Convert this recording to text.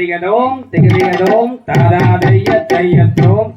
திகதியதோம் திகதியதோம் தாதாதைய தையத்தோம்